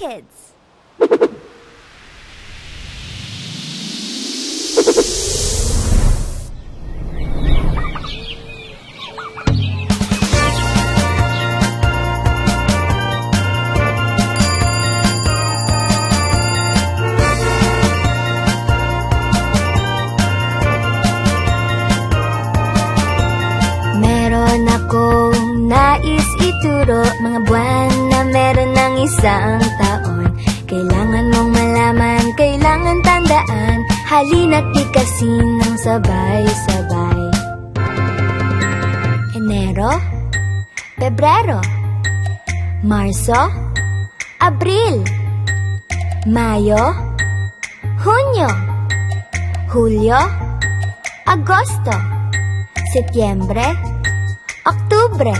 Kids. Meron akong nais ituro Mga buwan isang taon. Kailangan mong malaman, kailangan tandaan. Halina't tikasin ng sabay-sabay. Enero Pebrero Marso Abril Mayo Hunyo Hulyo Agosto Setyembre, Oktubre,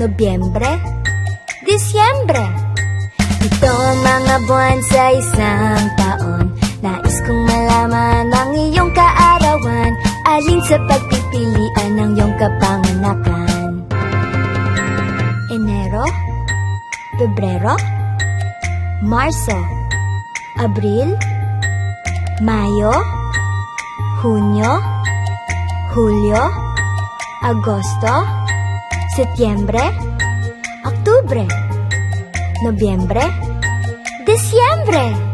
Nobyembre, Disyembre. Ito mga buwan sa isang taon. Nais kong malaman ang iyong kaarawan. Alin sa pagpipilian ng iyong kapanganakan. Enero, Pebrero, Marso, Abril, Mayo, Hunyo, Hulyo, Agosto, Setyembre, Oktubre, Nobyembre, Disyembre.